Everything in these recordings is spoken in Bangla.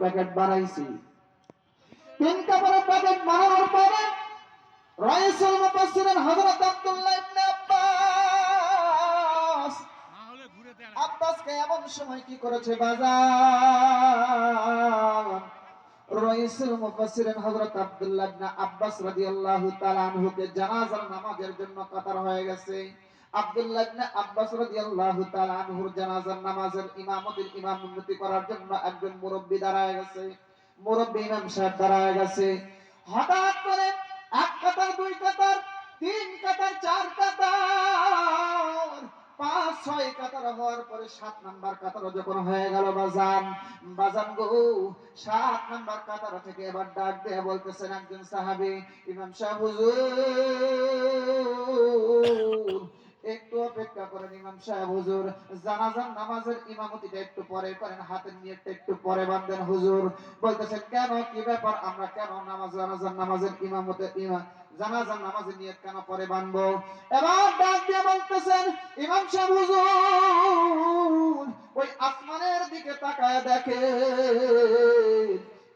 প্যাকেট বানাইছি। তিন কাপড়ের প্যাকেট বানানোর পরে রাইসুল মুফাসসিরিন হযরত আব্দুল্লাহ ইবনে আব্বাস। আব্বাসকে এমন সময় কি করেছে বাজার রাইসুল মুফাসসিরিন হযরত আব্দুল্লাহ ইবনে আব্বাস রাদিয়াল্লাহু তাআলা আনহুকে জানাজার নামাজের জন্য কাতার হয়ে গেছে। পাঁচ, ছয় কাতার হওয়ার পরে সাত নাম্বার কাতার যখন হয়ে গেল বাজান বাজান গো, সাত নাম্বার কাতার থেকে এবার ডাক দিয়ে বলতেছেন একজন সাহাবি, ইমাম সাহেব, হুজুর অপেক্ষা করেন ইমাম সাহেব, হুজুর, জানাজার নামাজের ইমামতিটা একটু পরে করেন, হাতের নিয়তটা একটু পরে বাঁধেন, হুজুর। বলতেছেন, কেন? কি ব্যাপার? আমরা কেন নামাজ, জানাজার নামাজের ইমামতে, ইমা, জানাজার নামাজের নিয়ত কেন পরে বাঁধবো? এবার ডাক দিয়ে বলতেছেন, ইমাম সাহেব, হুজুর, ওই আসমানের দিকে তাকায় দেখে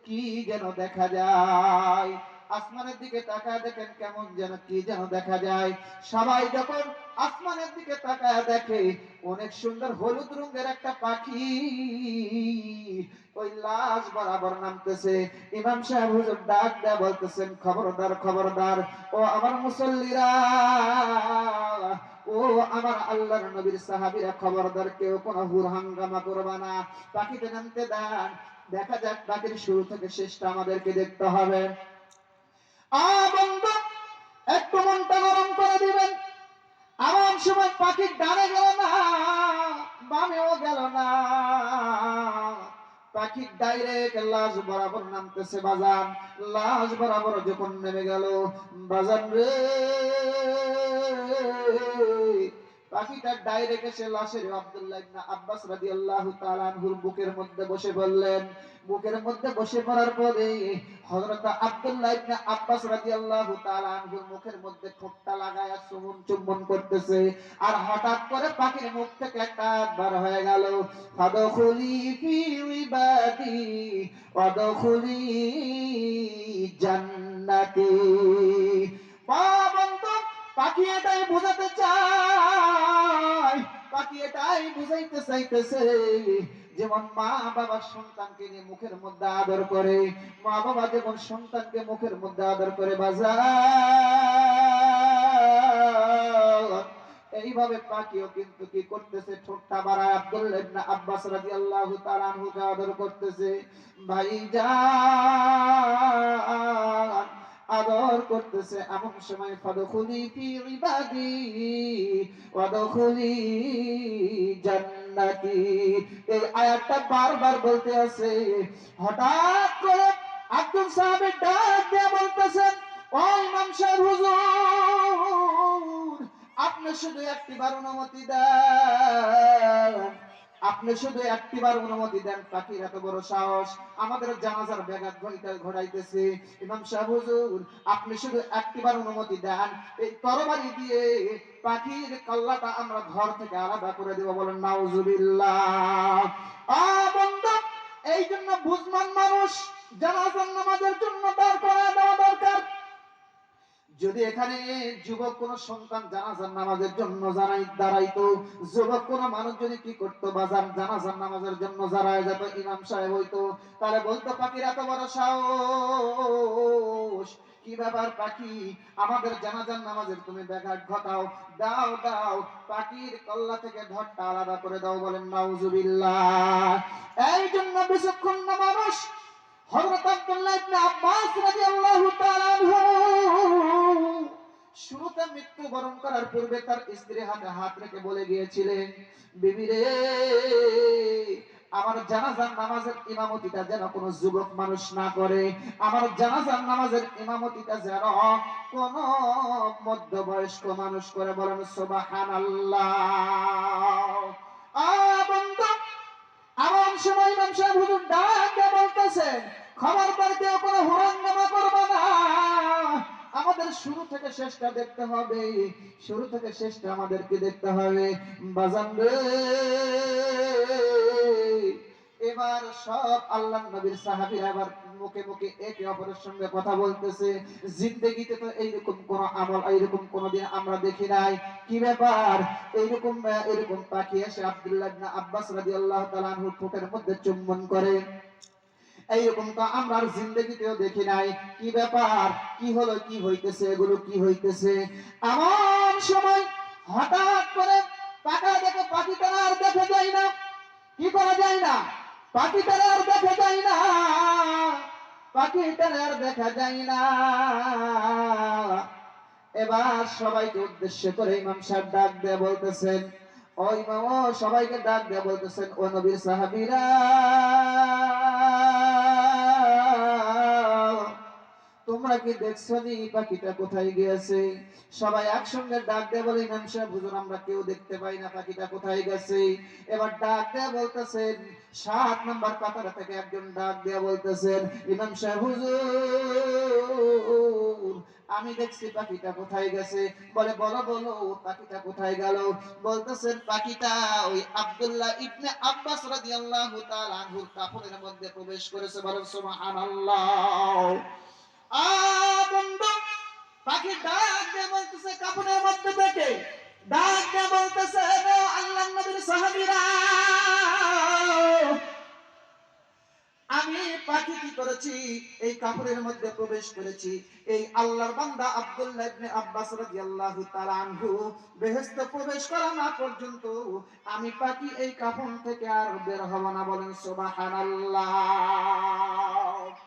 কি যেন দেখা যায়। আসমানের দিকে তাকায় দেখেন কেমন যেন, কি যেন দেখা যায়। সবাই যখন আসমানের দিকে তাকায় দেখে, অনেক সুন্দর হলুদ রঙের একটা পাখি ওই লাশ বরাবর নামতেছে। ইমাম সাহেব হুজুর ডাক দেয়া বলতেছেন, খবরদার খবরদার, ও আমার মুসল্লিরা, ও আমার আল্লাহর নবীর সাহাবীরা, খবরদার, কেউ কোনো হুর হাঙ্গামা করবা না। পাখিতে নামতে দেন দেখা যাক, পাখির শুরু থেকে শেষটা আমাদেরকে দেখতে হবে। বন্ধু একটু মনটা গরম করে দিবেন। আমার সময় পাখির ডানে গেল না, বামেও গেল না। পাখির ডাইরেক্ট লাশ বরাবর নামতেছে বাজান। লাশ বরাবর যখন নেমে গেল, বাজান রে। পাখিটা ডাইরেক্ট এসে লাশের আব্দুল্লাহ ইবনে আব্বাস রাদিয়াল্লাহু তাআলা আনহুর বুকের মধ্যে বসে বললেন বুকের মধ্যে বসে পড়ার পরে হযরত আব্দুল্লাহ ইবনে আব্বাস রাদিয়াল্লাহু তাআলা আনহুর মুখের মধ্যে ঠোঁটটা লাগায়া চুম্বন চুম্বন করতেছে। আর হঠাৎ করে পাখির মুখ থেকে একটা বার হয়ে গেল। ফাদখুলি ফি ইবাদি, ওয়াদখুলি জান্নাতি। বন্ধু পাখি এটাই বোঝাতে চায় পাখি এটাই বুঝাইতে চাইতেছে যেমন মা বাবা সন্তানকে নিয়ে মুখের মধ্যে আদর করে, মা বাবা যেমন সন্তানকে মুখের মধ্যে আদর করে বাজার, এইভাবে পাখিও কিন্তু কি করতেছে? ঠোঁটটা বাড়ায় আব্দুল্লাহ ইবনে আব্বাস রাদিয়াল্লাহু তাআলা আনহুকে আদর করতেছে। ভাইজান আদর করতেছে এমন সময় ফাদখুলি ফি ইবাদি, ওয়াদখুলি জান্নাতি। এই আয়াতটা বারবার বলতে আছে। হঠাৎ করে আব্দুল সাহেবের ডাক দিয়ে বলতেছেন ও ইমাম সাহেব, হুজুর, আপনি শুধু একটিবার অনুমতি দেন। আপনি শুধু একটিবার অনুমতি দেন, পাখির এত বড় সাহস। আমাদের জানাজার ব্যাঘাত ঘড়িতে ঘোড়াইতেছে ইমাম সাহেব, হুজুর, আপনি শুধু একটিবার অনুমতি দেন। এই তরবারি দিয়ে পাখির কল্লাটা আমরা ঘর থেকে আলাদা করে দেব বলেন, নাউজুবিল্লাহ। আ, বন্ধু, এই জন্য বুঝমান মানুষ জানাজার নামাজের জন্য দাঁড় করা দেওয়া দরকার। যদি এখানে যুবক কোন সন্তান জানাজার নামাজের জন্য জানাই, দাঁড়াইতো, যুবক কোন মানুষ যদি কি করতো বাজার, জানাজার নামাজের জন্য দাঁড়ায় যেত ইমাম সাহেব হইতো, তাহলে বলতো, পাখির, এত বড় সাহস। কি ব্যাপার পাখি? আমাদের জানাজার নামাজের তুমি ব্যাঘাত ঘটাও। দাও দাও, পাখির কল্লা থেকে আলাদা করে দাও। বলেন, নাউজুবিল্লাহ। এই জন্য বিচক্ষণ মানুষ। হযরত আব্দুল্লাহ ইবনে আব্বাস রাদিয়াল্লাহু তাআলা শুরুতে করার পূর্বে তার স্ত্রী হাতে হাত রেখে বলে গিয়েছিলেন, বিবি রে, আমার জানাজার নামাজের ইমামতিটা যেন কোনো যুবক মানুষ না করে। আমার জানাজার নামাজের ইমামতিটা যেন কোন মধ্যবয়স্ক মানুষ করে বলেন, সুবহানাল্লাহ। আ বন্ধু এমন সময় ইমাম হুজুর ডাকে বলতেছেন খবরদার কেউ কোনো হুরঙ্গামা করবে না। আমাদের শুরু থেকে শেষটা দেখতে হবে। শুরু থেকে শেষটা আমাদেরকে দেখতে হবে। বাজান রে। এবার সব আল্লাহ নবীর সাহাবীরা আবার মুখে মুখে একে অপরের সঙ্গে কথা বলতেছে। জিন্দেগিতে তো এইরকম কোন আমল, এইরকম কোনদিন আমরা দেখি নাই। কি ব্যাপার? এইরকম এরকম পাখি এসে আব্দুল্লাহ ইবনে আব্বাস রাদিয়াল্লাহু তাআলা আনহুর ঠোঁটের মধ্যে চুম্বন করে। এইরকম তো আমরা আর জিন্দগিতেও দেখি নাই। কি ব্যাপার? কি হলো, কি হইতেছে? এগুলো কি হইতেছে? এমন সময় হঠাৎ করে টাকা দেখে পাখিটা আর দেখে যায় না। কি করা যায় না? পাখিটা আর দেখা যায় না। পাখিটার আর দেখা যায় না। এবার সবাইকে উদ্দেশ্য করে ইমাম সাহেব ডাক দিয়ে বলতেছেন, ও ইমাম সবাইকে ডাক দিয়ে বলতেছেন, ও নবীর সাহাবীরা তোমরা কি দেখছ নি পাখিটা কোথায় গিয়েছে সবাই একসঙ্গে ডাক দিয়ে বলে, ইমাম সাহেব, হুজুর, আমরা কেউ দেখতে পাই না, পাখিটা কোথায় গেছে? এবার ডাক দিয়ে বলতেছেন, সাত নাম্বার কাতার থেকে একজন ডাক দিয়ে বলতেছেন, ইমাম সাহেব, হুজুর, আমি দেখছি পাখিটা কোথায় গেছে। বলে, বলো বলো, পাখিটা কোথায় গেল? বলতেছেন, পাখিটা ওই আব্দুল্লাহ ইবনে আব্বাস রাদিয়াল্লাহু তাআলা আনহুর কাপড়ের মধ্যে প্রবেশ করেছে বলো সুবহানাল্লাহ। আ, বন্ধু পাখি ডাক দিয়ে বলতেছে কাপড়ের মধ্যে থেকে। ডাক দিয়ে বলতেছে, "রে নবীর সাহাবীরা। আমি পাখি কি করেছি? এই কাপড়ের মধ্যে প্রবেশ করেছি। এই আল্লাহর বান্দা আব্দুল্লাহ আব্বাস রাদিয়াল্লাহু তাআলা প্রবেশ করা না পর্যন্ত আমি পাখি এই কাপড় থেকে আর বের হব না বলেন সুবহানাল্লাহ।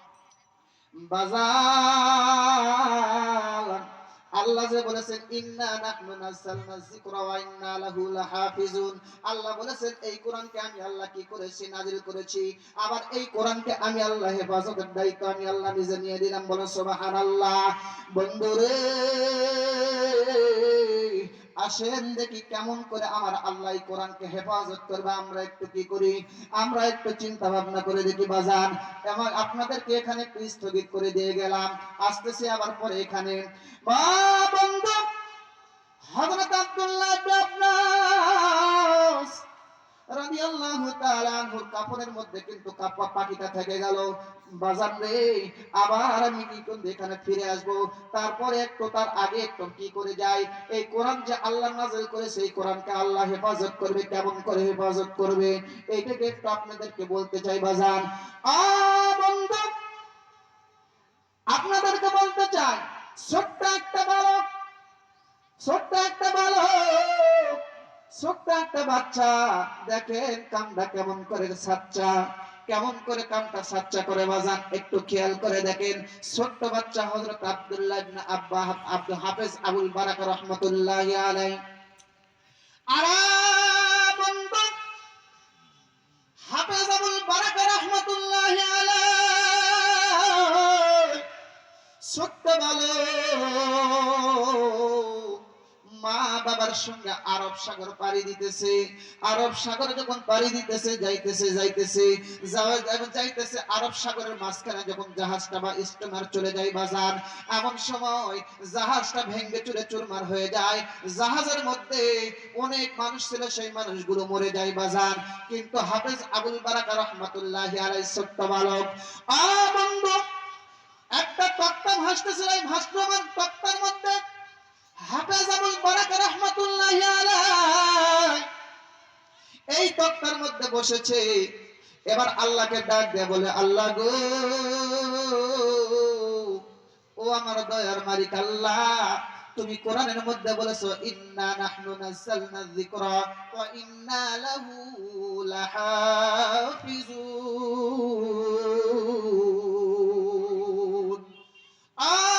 বাজার আল্লাহ যে বলেছেন, ইন্না নাহনু নাযালনা যিকরা ওয়া ইন্না লাহু লাহাফিজুন। আল্লাহ বলেছেন, এই কোরআনকে আমি আল্লাহ কি করেছি? নাজিল করেছি। আবার এই কোরআনকে আমি আল্লাহ হেফাজতের দায়িত্ব আমি আল্লাহ নিজে নিয়ে দিলাম বলো সুবহানাল্লাহ। বন্ধুরে আসেন দেখি কেমন করে আমার আল্লাহ কোরআনকে হেফাজত করবে, আমরা একটু কি করি? আমরা একটু চিন্তা ভাবনা করে দেখি, বাজান এবং আপনাদেরকে এখানে একটু স্থগিত করে দিয়ে গেলাম, আসতেছে আবার পরে এখানে। বা বন্ধু হজরত আব্দুল্লাহ আপনার কাপড়ের মধ্যে কিন্তু কাপা পাখিটা থেকে গেল। বাজার রে আবার আমি কি এখানে ফিরে আসব। তারপরে একটু তার আগে একটু কি করে যাই? এই কোরআন যে আল্লাহ নাযিল করেছে, এই কোরআনকে আল্লাহ হেফাজত করবে, কেমন করে হেফাজত করবে? এইটাকে একটু আপনাদেরকে বলতে চাই, বাজান। আ, বন্ধু, আপনাদেরকে বলতে চাই, ছোট্ট একটা বালক, ছোট্ট একটা বালক ছোট্ট একটা বাচ্চা, দেখেন কামটা কেমন করে সাচ্চা, কেমন করে কামটা সাচ্চা করে বাজান, একটু খেয়াল করে দেখেন, ছোট্ট বাচ্চা হজরত আবদুল্লাহ আব্বা আব্দুল হাফেজ আবুল বারাক রাহমাতুল্লাহি আলাইহি। বাবার সঙ্গে আরব সাগর পাড়ি দিতেছে। আরব সাগর যখন পাড়ি দিতেছে, যাইতেছে যাইতেছে যাইতেছে আরব সাগরের মাঝখানে যখন জাহাজটা বা স্টিমার চলে যায় বাজার, এমন সময় জাহাজটা ভেঙ্গে চুরে চুরমার হয়ে যায়। জাহাজের মধ্যে অনেক মানুষ ছিল, সেই মানুষগুলো মরে যায় বাজার। কিন্তু হাফেজ আবুল বারাকা রহমাতুল্লাহ আলাই ছোট্ট বালক, আ বন্ধু, একটা তক্তা ভাসতেছিল এই ভাসমান তক্তার মধ্যে হাফেজ আবুল বারাকা এই তক্তার মধ্যে বসেছে। এবার আল্লাহকে ডাক বলে, আল্লাহ গো, ও আমার দয়ার মালিক আল্লাহ, তুমি কোরআনের মধ্যে বলেছ, ইন্না নাহনু নাযালনা যিকরা ওয়া ইন্না লাহু লাহাফিজুন। আ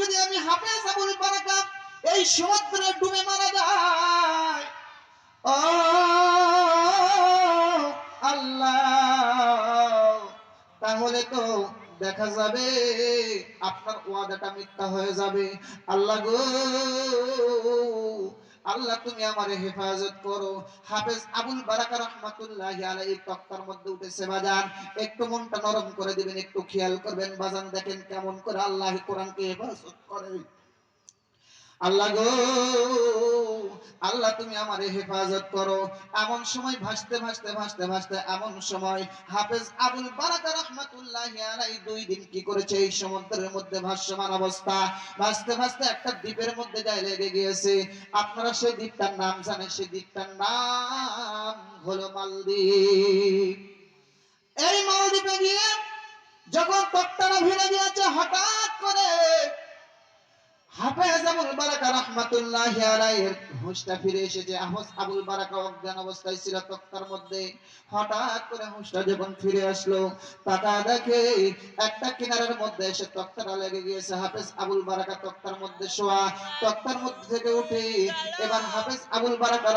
যদি আমি হাফেজ আবুল বারাকা এই সমুদ্রে ডুবে মারা যায় ও আল্লাহ, তাহলে তো দেখা যাবে আপনার ওয়াদাটা মিথ্যা হয়ে যাবে। আল্লাহ গো আল্লাহ তুমি আমারে হেফাজত করো। হাফেজ আবুল বারাকা রহমাতুল্লাহ আলাইহি তক্তার মধ্যে উঠেছে বাজান একটু মনটা নরম করে দিবেন, একটু খেয়াল করবেন, বাজান দেখেন কেমন করে আল্লাহ কোরআনকে হেফাজত করে। আল্লাহ গো আল্লাহ তুমি আমারে হেফাজত করো। এমন সময় ভাসতে ভাসতে ভাসতে ভাসতে এমন সময় হাফেজ আবুল বারাকা রহমাতুল্লাহ আলাই দুই দিন কি করেছে? এই সমুদ্রের মধ্যে ভাসমান অবস্থা। ভাসতে ভাসতে একটা দ্বীপের মধ্যে যায় লেগে গিয়েছে। আপনারা সেই দ্বীপটার নাম জানেন? সেই দ্বীপটার নাম হলো মালদ্বীপ। এই মালদ্বীপে গিয়ে যখন তক্তারা ভিড়ে গিয়েছে, হঠাৎ করে হাফেজ আবুল বারাকা হুঁশটা ফিরে এসেছে। আবুল বারাকা অজ্ঞান অবস্থায় ছিল তক্তার মধ্যে হঠাৎ করে হুঁশটা যখন ফিরে আসলো, তাকা দেখে একটা কিনারের মধ্যে এসে লেগে গিয়েছে। হাফেজ আবুল বারাকা তক্তার মধ্যে শোয়া, তক্তার মধ্যে থেকে উঠে এবার হাফেজ আবুল বারাকা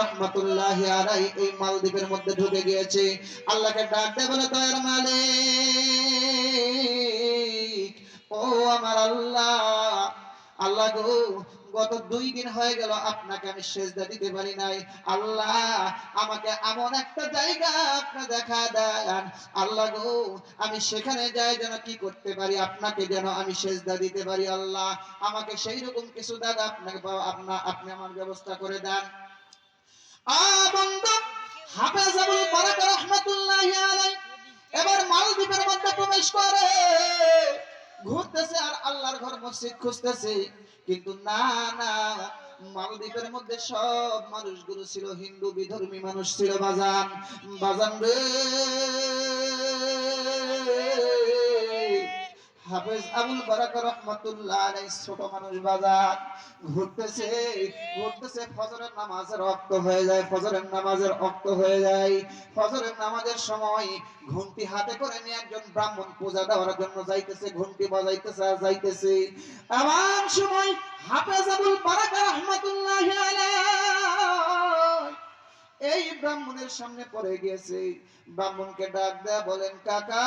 আলাই এই মালদ্বীপের মধ্যে ঢুকে গিয়েছে। আল্লাহকে ডাক দে বলে দয়ার মালিক, ও আমার আল্লাহ আল্লাহ গো, গত দুই দিন হয়ে গেল আপনাকে আমি সেজদা দিতে পারি নাই। আল্লাহ, আমাকে এমন একটা জায়গা আপনি দেখা দেন। আল্লাহ গো, আমি সেখানে যাই যেন কি করতে পারি, আপনাকে যেন আমি সেজদা দিতে পারি, আল্লাহ। আমাকে সেই রকম কিছু দাদা আপনাকে আপনা, আপনি আমার ব্যবস্থা করে দেন। এবার মালদ্বীপের মধ্যে প্রবেশ করে। ঘুরতেছে আর আল্লাহর ঘর মসজিদ খুঁজতেছে। কিন্তু না না, মালদ্বীপের মধ্যে সব মানুষগুলো ছিল হিন্দু বিধর্মী মানুষ ছিল বাজান। বাজান রে। হাফেজ আবুল বারাকা রহমাতুল্লাহ আলাইহি ছোট মানুষ বাজার। ঘুরতেছে ঘুরতেছে, ফজরের নামাজের রক্ত হয়ে যায়, ফজরের নামাজের রক্ত হয়ে যায়। ফজরের নামাজের সময় ঘন্টি হাতে করে নিয়ে একজন ব্রাহ্মণ পূজা দেওয়ার জন্য যাইতেছে ঘন্টি বাজাইতেছে যাইতেছে। এমন সময় হাফেজ আবুল বারাকা রহমাতুল্লাহ আলাইহি, এই ব্রাহ্মণের সামনে পড়ে গিয়েছে। ব্রাহ্মণকে ডাক দেয়া বলেন, কাকা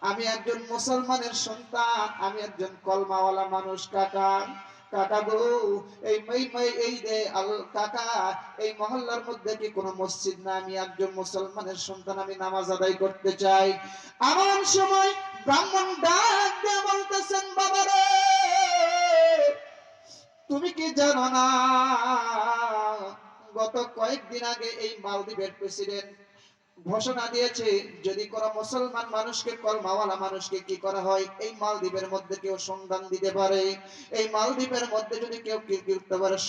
আমি একজন মুসলমানের সন্তান, আমি একজন কলমাওয়ালা মানুষ, কাকা। কাকা গো, এই এই এই- এই আল কাকা, এই মহল্লার মধ্যে কি কোনো মসজিদ না? আমি একজন মুসলমানের সন্তান, আমি নামাজ আদায় করতে চাই। এমন সময় ব্রাহ্মণ ডাক দিয়ে বলতেছেন, বাবা রে, তুমি কি জানো না? গত কয়েকদিন আগে এই মালদ্বীপের প্রেসিডেন্ট ঘোষণা দিয়েছে, যদি কোনো মুসলমান মানুষকে, কলমাওয়ালা মানুষকে কি করা হয়? এই মালদ্বীপের মধ্যে কেউ সন্ধান দিতে পারে। এই মালদ্বীপের মধ্যে যদি কেউ কি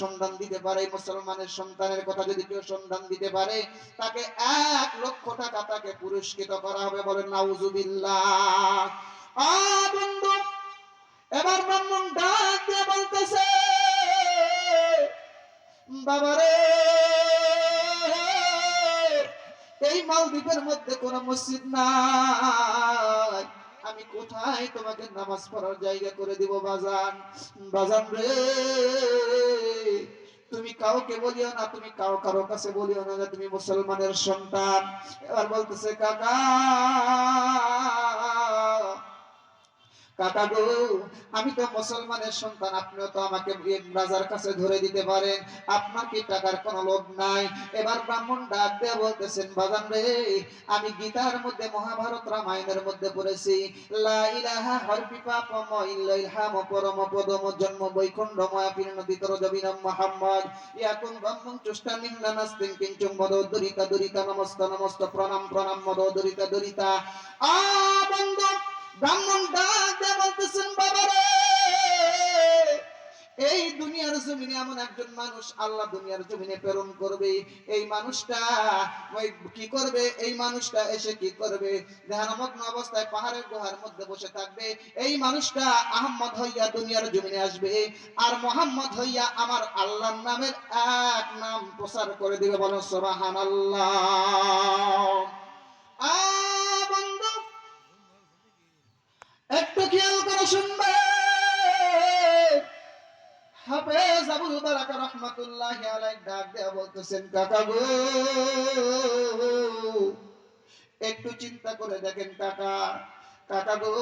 সন্ধান দিতে পারে, মুসলমানের সন্তানের কথা যদি কেউ সন্ধান দিতে পারে, তাকে এক লক্ষ টাকা তাকে পুরস্কৃত করা হবে বলে নাউজুবিল্লাহ। এবার ব্রাহ্মণ ডাক বলতেছে, বাবারে এই মালদ্বীপের মধ্যে কোন মসজিদ নাই। আমি কোথায় তোমাকে নামাজ পড়ার জায়গা করে দিব বাজান? বাজান রে, তুমি কাউকে বলিও না, তুমি কাউ কারও কাছে বলিও না যে তুমি মুসলমানের সন্তান। এবার বলতেছে, কাকা কাকা গো, আমি তো মুসলমানের সন্তান, আপনিও তো আমাকে রাজার কাছে ধরে দিতে পারেন। আপনার কি টাকার কোনো লোভ নাই? এবার ব্রাহ্মণ ডাক দিয়ে বলতেছেন বাজান রে, আমি গীতার মধ্যে, মহাভারত রামায়ণের মধ্যে পড়েছি। লা ইলাহা হরপি পাপম ইল্লাইলহাম পরম পদম জন্ম বৈকুণ্ঠ ময়া পীর্ণ দিতর জবিনম মুহাম্মদ। ইয়াকুন ব্রহ্মং চুষ্টা নিন্দা নাস্তিং কিঞ্চুম মদ দরিতা নমস্ত নমস্ত প্রণাম প্রণাম মদ দরিতা দরিতা। আ বন্ধু ব্রাহ্মণ ডাক বলতেছেন বাবা এই দুনিয়ার জমিনে এমন একজন মানুষ আল্লাহ দুনিয়ার জমিনে প্রেরণ করবে। এই মানুষটা ওই কি করবে? এই মানুষটা এসে কি করবে? ধ্যানমগ্ন অবস্থায় পাহাড়ের গুহার মধ্যে বসে থাকবে। এই মানুষটা আহম্মদ হইয়া দুনিয়ার জমিনে আসবে। আর মোহাম্মদ হইয়া আমার আল্লাহর নামের এক নাম প্রচার করে দিবে বলো, সুবহানাল্লাহ। আ বন্ধু একটু খেয়াল করে শুনবে। হাফেজ রহমাতুল্লাহি আলাইহি ডাক দেয়া বলতেছেন, কাকা গো, একটু চিন্তা করে দেখেন কাকা। কাকা গো,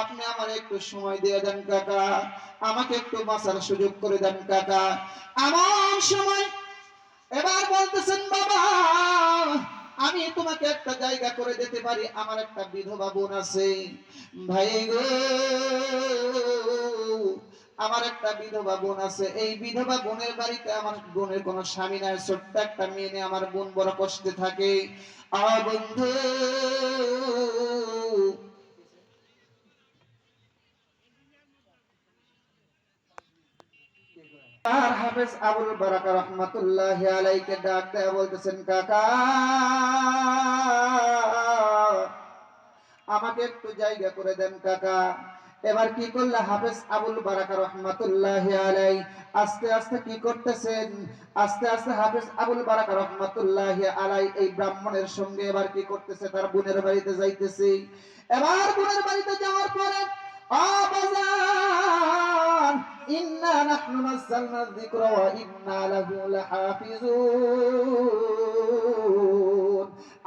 আপনি আমার একটু সময় দিয়ে দেন কাকা। আমাকে একটু বাঁচার সুযোগ করে দেন কাকা। আমার সময় এবার বলতেছেন, বাবা আমি তোমাকে একটা জায়গা করে দিতে পারি, আমার একটা বিধবা বোন আছে। ভাই গো, আমার একটা বিধবা বোন আছে। এই বিধবা বোনের বাড়িতে আমার বোনের কোনো স্বামী নাই, ছোট্ট একটা মেয়ে নিয়ে আমার বোন বড় কষ্টে থাকে। আমার বন্ধু আর হাফেজ আবুল বারাকা রহমাতুল্লাহ আলাইকে ডাক দেয়া বলতেছেন, কাকা, আমাকে একটু জায়গা করে দেন কাকা। এবার কি করলে হাফেজ আবুল বারাকা রহমাতুল্লাহ আলাই? আস্তে আস্তে কি করতেছেন? আস্তে আস্তে হাফেজ আবুল বারাকা রহমাতুল্লাহ আলাই এই ব্রাহ্মণের সঙ্গে এবার কি করতেছে? তার বোনের বাড়িতে যাইতেছে। এবার বোনের বাড়িতে যাওয়ার পরে আবাজান নাহনু নাযালনা যিকরা ওয়া ইন্না লাহু লাহাফিজুন।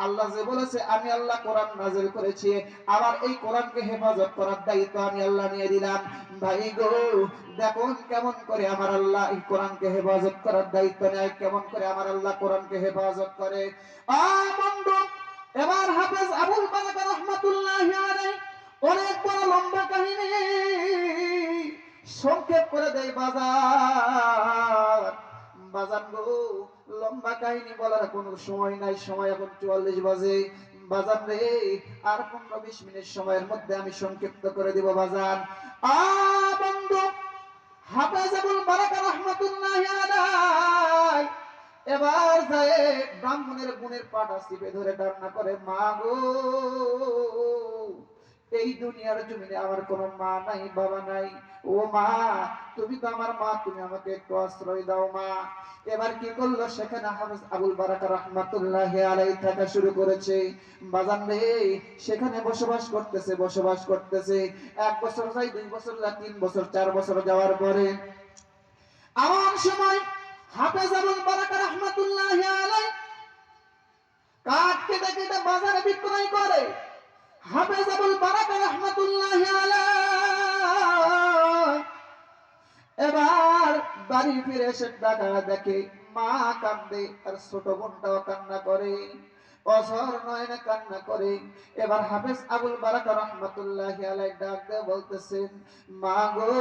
আল্লাহ যে বলেছে, আমি আল্লাহ কোরআন নাযিল করেছি। আবার এই কোরআনকে হেফাজত করার দায়িত্ব আমি আল্লাহ নিয়ে দিলাম ভাই গো দেখুন কেমন করে আমার আল্লাহ এই কোরআনকে হেফাজত করার দায়িত্ব নেয়, কেমন করে আমার আল্লাহ কোরআনকে হেফাজত করে। আ বন্ধু, এবার হাফেজ আবুল বারাকা রহমাতুল্লাহি অনেক বড় লম্বা কাহিনী। সংক্ষেপ করে দেয় বাজার। বাজার গো, লম্বা কাহিনী বলার কোনো সময় নাই, সময় এখন চুয়াল্লিশ বাজে। বাজার রে, আর পনেরো বিশ মিনিট সময়ের মধ্যে আমি সংক্ষিপ্ত করে দিব বাজার। এবার যায় ব্রাহ্মণের গুণের পাটা চিপে ধরে ডান্না করে, মা গো, এই দুনিয়ার জমিনে আমার কোনো মা নাই, বাবা নাই ও মা, তুমি তো আমার মা, তুমি আমাকে একটু আশ্রয় দাও মা। এবার কি করল? সেখানে হাফেজ আবুল বারাকা রহমাতুল্লাহ আলাই থাকা শুরু করেছে। বাজান রে, সেখানে বসবাস করতেছে বসবাস করতেছে। এক বছর যায়, দুই বছর যায়, তিন বছর, চার বছর যাওয়ার পরে এমন সময় হাফেজ আবুল বারাকা রহমাতুল্লাহ আলাই কাঠ কেটে কেটে বাজারে বিক্রয় করে। হাফেজ আবুল বারাকা রহমাতুল্লাহ আলাই বাড়ি ফিরে এসে দেখে, মা কান্দে আর ছোট বোনটাও কান্না করে। নয়নে কান্না করে। এবার হাফেজ আবুল বারাকা রহমাতুল্লাহ ডাক দিয়ে বলতেছেন, মা গো,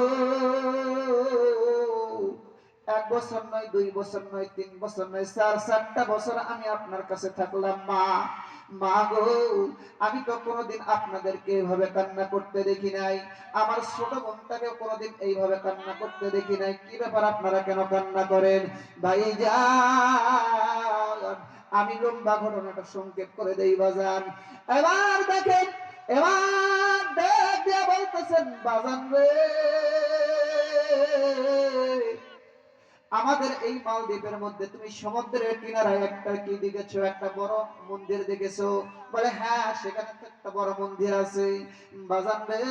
এক বছর নয়, দুই বছর নয়, তিন বছর নয়, চার, চারটা বছর আমি আপনার কাছে থাকলাম, মা। মা গো, আমি তো কোনোদিন আপনাদেরকে এইভাবে কান্না করতে দেখি নাই। আমার ছোট বোনটাকে কোনোদিন এইভাবে কান্না করতে দেখি নাই। কি ব্যাপার আপনারা কেন কান্না করেন? ভাই যা আমি লম্বা ঘটনাটা সংক্ষেপ করে দেই বাজান এবার দেখেন, এবার দেখ দিয়া বলতেছেন বাজান রে। আমাদের এই মালদ্বীপের মধ্যে তুমি সমুদ্রের কিনারায় একটা কি দেখেছ? একটা বড় মন্দির দেখেছ? বলে হ্যাঁ সেখানে একটা বড় মন্দির আছে। বাজান রে।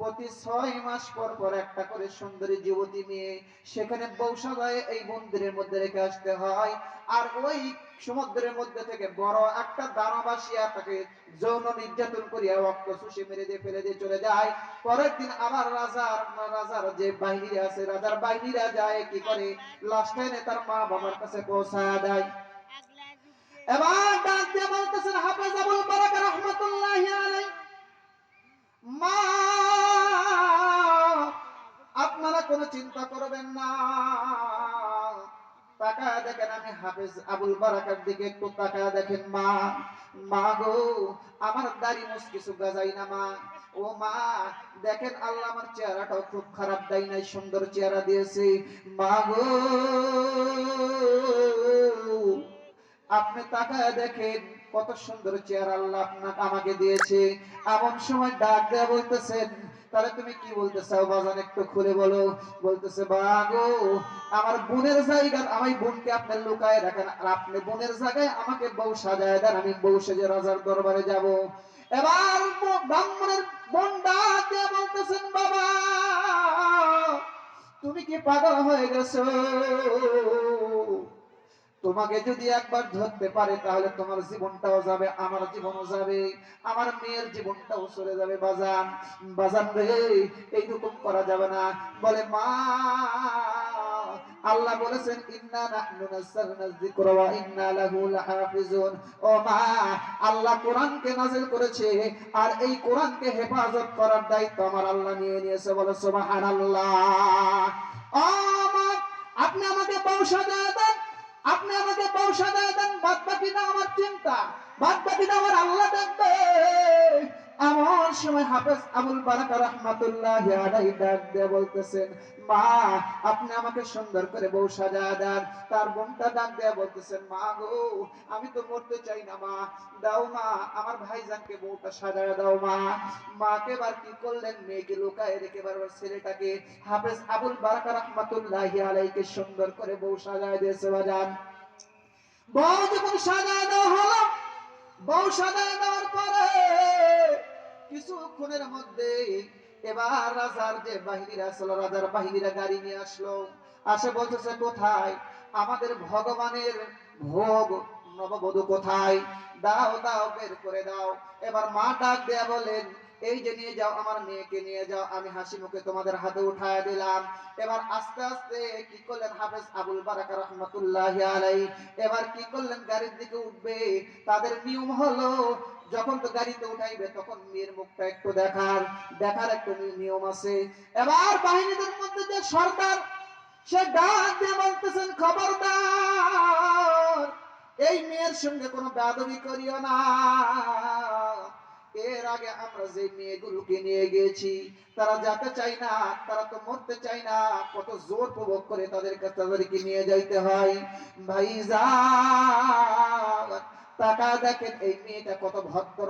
প্রতি ছয় মাস পর পর একটা করে সুন্দরী যুবতী মেয়ে সেখানে বৌসাদায় এই মন্দিরের মধ্যে রেখে আসতে হয়। আর ওই সমুদ্রের মধ্যে থেকে বড় একটা দানবাসিয়া তাকে যৌন নির্যাতন করিয়া রক্ত শুষে মেরে দিয়ে ফেলে দিয়ে চলে যায়। পরের দিন আবার রাজার রাজার যে বাহিনীরা আছে, রাজার বাহিনীরা যায়, কি করে? লাস্টে তার মা বাবার কাছে পৌঁছায় দেয়। এবার ডাক দিয়ে বলতেছেন, হাফেজ আবুল বারাকা রহমাতুল্লাহি মা আপনারা কোনো চিন্তা করবেন না। তাকায় দেখেন আমি হাফেজ আবুল বারাকার দিকে একটু তাকায় দেখেন, মা মা গো, আমার দাড়ি মুস কিছু গাজাই না, মা। ও মা, দেখেন আল্লাহ আমার চেহারাটাও খুব খারাপ দেয় নাই, সুন্দর চেহারা দিয়েছে। মা গো, আপনি তাকায় দেখেন কত সুন্দর চেহারা আল্লাহ আপনাকে আমাকে দিয়েছে। এমন সময় ডাক দেয়া বলতেছেন তাহলে তুমি কি বলতে চাও বাজান একটু খুলে বলো। বলতেছে বাগো আমার বোনের জায়গা আমি বোনকে আপনি লুকায় রাখেন। আর আপনি বোনের জায়গায় আমাকে বউ সাজায় দেন, আমি বউ সেজে রাজার দরবারে যাব। এবার ব্রাহ্মণের বোন ডাক বলতেছেন, বাবা, তুমি কি পাগল হয়ে গেছো? তোমাকে যদি একবার ধরতে পারে, তাহলে তোমার জীবনটাও যাবে, আমার জীবনও যাবে, আমার মেয়ের জীবনটাও চলে যাবে বাজান। বাজান রে, এইরকম করা যাবে না। বলে, মা, আল্লাহ বলেছেন, ইন্না নাহনু নাযালনা যিকরা ওয়া ইন্না লাহু লাহাফিজুন। ও মা, আল্লাহ কোরআনকে নাযিল করেছে, আর এই কোরআনকে হেফাজত করার দায়িত্ব আমার আল্লাহ নিয়ে নিয়েছে। বলে, সুবহানাল্লাহ। ও মা, আপনি আমাকে সাজায় দেন। আপনি আমাকে পয়সা দেয় দেন বাদ বাকিটা আমার চিন্তা বাদ বাকিটা আমার আল্লাহ দেখবে এমন সময় হাফেজ আবুল বারাকা রহমাতুল্লাহ আলাইহি ডাক দিয়ে বলতেছেন, মা, আপনি আমাকে সুন্দর করে বউ সাজায় দেন। তার বোনটা ডাক দিয়ে বলতেছেন, মা গো, আমি তো মরতে চাই না, মা। দাও মা, আমার ভাইজানকে বউটা সাজায় দাও, মা। মাকে বার কি করলেন? মেয়েকে লুকায় রেখে বার ছেলেটাকে হাফেজ আবুল বারাকা রহমাতুল্লাহ আলাইকে সুন্দর করে বউ সাজায় দিয়েছে, বাজান। বউ যখন সাজায় দেওয়া হলো, বউ সাজায় দেওয়ার পরে কিছুক্ষণের মধ্যে এবার রাজার যে বাহিনীরা আসলো, রাজার বাহিনীরা গাড়ি নিয়ে আসলো। আসে বলতেছে, কোথায়? আমাদের ভগবানের ভোগ নববধূ কোথায়? দাও দাও, বের করে দাও। এবার মা ডাক দেয়া বলেন, এই যে নিয়ে যাও, আমার মেয়েকে নিয়ে যাও, আমি হাসি মুখে তোমাদের হাতে উঠায় দিলাম। এবার আস্তে আস্তে কি করলেন হাফেজ আবুল বারাকা রহমতুল্লাহ আলাই এবার কি করলেন? গাড়ির দিকে উঠবে, তাদের নিয়ম হলো যখন তো গাড়িতে উঠাইবে, তখন মেয়ের মুখটা একটু দেখার দেখার একটা নিয়ম আছে। এবার বাহিনীদের মধ্যে যে সর্দার, সে ডাক দিয়ে বলতেছেন, খবরদার, এই মেয়ের সঙ্গে কোনো বেদবি করিও না। এর আগে আমরা যে মেয়েগুলোকে নিয়ে গেছি তারা যেতে চাই না, তারা তো মরতে চাই না, কত জোর প্রভোগ করে তাদের কাছে তাদেরকে নিয়ে যাইতে হয়। ভাইজা টাকা দেখেন, এই মেয়েটা কত ভক্তর।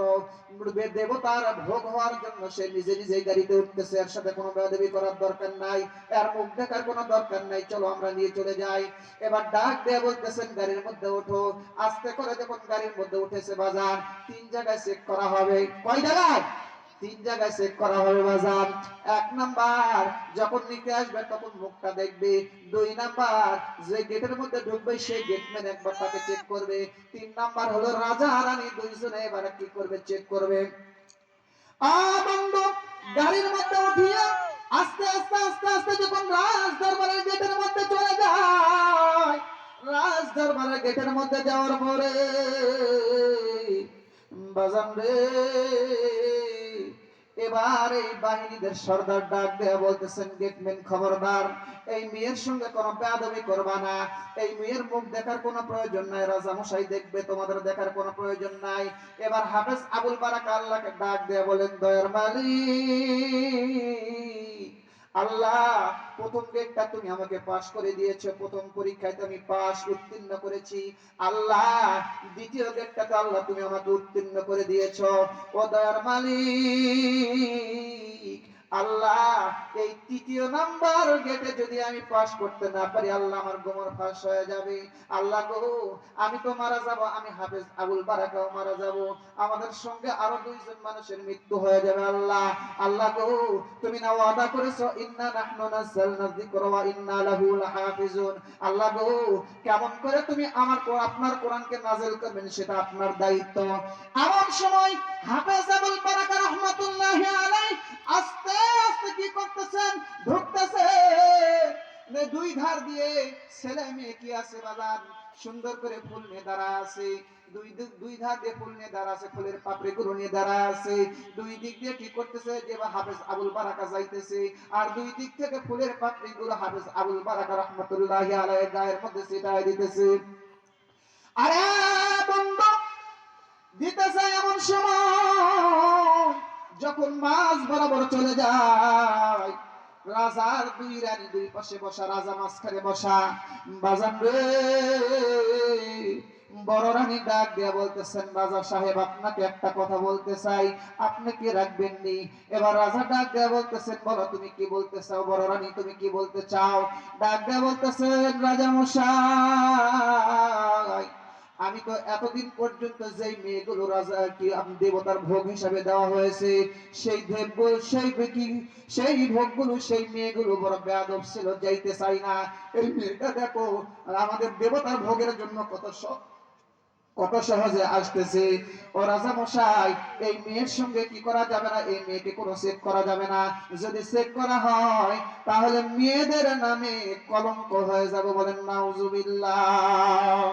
দেবতার ভোগ হওয়ার জন্য সে নিজে নিজে গাড়িতে উঠতেছে, এর সাথে কোনো বেদবি করার দরকার নাই, এর মুখ দেখার কোনো দরকার নাই, চলো আমরা নিয়ে চলে যাই। এবার ডাক দেয়া বলতেছেন, গাড়ির মধ্যে ওঠো। আস্তে করে যখন গাড়ির মধ্যে উঠেছে বাজার, তিন জায়গায় চেক করা হবে। কয় জায়গায়? তিন জায়গায় চেক করা হবে বাজার। এক নাম্বার, যখন নিতে আসবে, তখন মুখটা দেখবে। দুই নাম্বার, যে গেটের মধ্যে ঢুকবে সেই গেটম্যান একবার তাকে চেক করবে। তিন নাম্বার হলো রাজা রানী দুইজনে এবার কি করবে চেক করবে। আনন্দ গাড়ির মধ্যে উঠিয়ে আস্তে আস্তে আস্তে আস্তে যখন রাজ দরবারের গেটের মধ্যে চলে যায় রাজ দরবারের গেটের মধ্যে যাওয়ার পরে, বাজান রে এবার এই বাহিনীদের সর্দার ডাক দেয়া বলতেছেন গেটম্যান খবরদার, এই মেয়ের সঙ্গে কোনো বেয়াদবি করবা না। এই মেয়ের মুখ দেখার কোনো প্রয়োজন নাই, রাজা মশাই দেখবে, তোমাদের দেখার কোনো প্রয়োজন নাই। এবার হাফেজ আবুল বারাক আল্লাহকে ডাক দেয়া বলেন, দয়ার মালিক আল্লাহ, প্রথম গ্রেডটা তুমি আমাকে পাস করে দিয়েছ, প্রথম পরীক্ষায় আমি পাস উত্তীর্ণ করেছি। আল্লাহ, দ্বিতীয় গ্রেডটা তো আল্লাহ তুমি আমাকে উত্তীর্ণ করে দিয়েছ। ও দয়ার মালিক। আল্লাহ, এই তৃতীয় নাম্বার গেটে যদি আমি পাস করতে না পারি, আল্লাহ আমার গোমর ফাঁস হয়ে যাবে। আল্লাহ গো, আমি তো মারা যাব, আমি হাফেজ আবুল বারাকাও মারা যাব। আমাদের সঙ্গে আরও দুইজন মানুষের মৃত্যু হয়ে যাবে, আল্লাহ। আল্লাহ গো, তুমি না ওয়াদা করেছ, ইন্না নাহনু নাযালনা যিকরা ওয়া ইন্না লাহু লাহাফিজুন আল্লাহ গো, কেমন করে তুমি আমার কো- আপনার কোরআনকে নাযিল করবেন, সেটা আপনার দায়িত্ব। এমন সময় হাফেজ আবুল বারাকা রাহমাতুল্লাহি আলাইহি আস্তে আস্তে কি করতেছেন? ঢুকতেছে। দুই ধার দিয়ে ছেলে মেয়ে কি আছে বাজার সুন্দর করে ফুল নিয়ে দাঁড়া আছে। দুই দিক দুই ধার দিয়ে ফুল নিয়ে দাঁড়া আছে, ফুলের পাপড়ি গুলো নিয়ে দাঁড়া আছে। দুই দিক দিয়ে কি করতেছে? যে হাফেজ আবুল বারাকা যাইতেছে। আর দুই দিক থেকে ফুলের পাপড়ি গুলো হাফেজ আবুল বারাকা রহমতুল্লাহ আলাই গায়ের মধ্যে সেটাই দিতেছে। আরে বন্ধু, দিতেছে এমন সময় যখন মাছ বরাবর চলে যায়, রাজার দুই রানী দুই পাশে বসা, রাজা মাঝখানে বসা, বাজান রে, বড় রানী ডাক দিয়া বলতেছেন, রাজা সাহেব, আপনাকে একটা কথা বলতে চাই, আপনি কি রাখবেন নি? এবার রাজা ডাক দিয়া বলতেছেন, বলো, তুমি কি বলতে চাও? বড় রানী, তুমি কি বলতে চাও? ডাক দিয়া বলতেছেন, রাজা মশাই আমি তো এতদিন পর্যন্ত যেই মেয়েগুলো রাজা, কি দেবতার ভোগ হিসাবে দেওয়া হয়েছে, সেই দেব সেই কি সেই ভোগগুলো, সেই মেয়েগুলো বড় বেয়াদব ছিল, যাইতে চাই না। এই মেয়েটা দেখো আমাদের দেবতার ভোগের জন্য কত স- কত সহজে আসতেছে। ও রাজা মশাই এই মেয়ের সঙ্গে কি করা যাবে না? এই মেয়েকে কোনো চেক করা যাবে না। যদি চেক করা হয়, তাহলে মেয়েদের নামে কলঙ্ক হয়ে যাবে বলেন, নাউজুবিল্লাহ।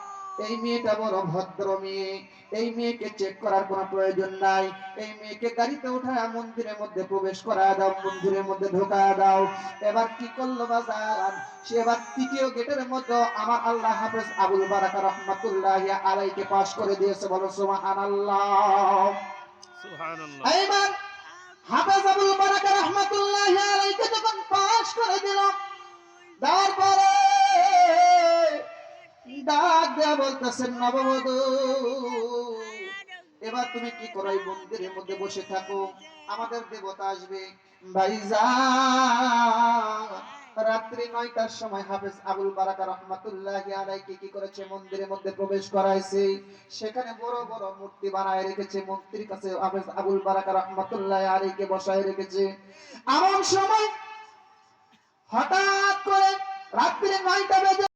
এই মেয়েটা বড় ভদ্র মেয়ে। এই মেয়েকে চেক করার কোনো প্রয়োজন নাই। এই মেয়েকে গাড়িতে উঠায় মন্দিরের মধ্যে প্রবেশ করা দাও মন্দিরের মধ্যে ঢোকা দাও। এবার কি করল বাজার সে এবার তৃতীয় গেটের মধ্যে আমার আল্লাহ হাফেজ আবুল বারাকা রহমাতুল্লাহ আলাইকে পাশ করে দিয়েছে। বলো সুবহানাল্লাহ। সুবহানাল্লাহ। এইবার হাফেজ আবুল বারাকা রহমাতুল্লাহ আলাইকে যখন পাশ করে দিল দেওয়ার পরে এবার তুমি কি মন্দিরের মধ্যে বসে থাকো। আমাদের দেবতা আসবে। রাত্রি নয়টার সময় হাফেজ আবুল বারাকা আলাইকে কি করেছে? মন্দিরের মধ্যে প্রবেশ করাইছে। সেখানে বড় বড় মূর্তি বানায় রেখেছে। মন্ত্রীর কাছে হাফেজ আবুল বারাকা রহমাতুল্লাহ আলাইকে বসায় রেখেছে। এমন সময় হঠাৎ করে রাত্রি নয়টা বেজে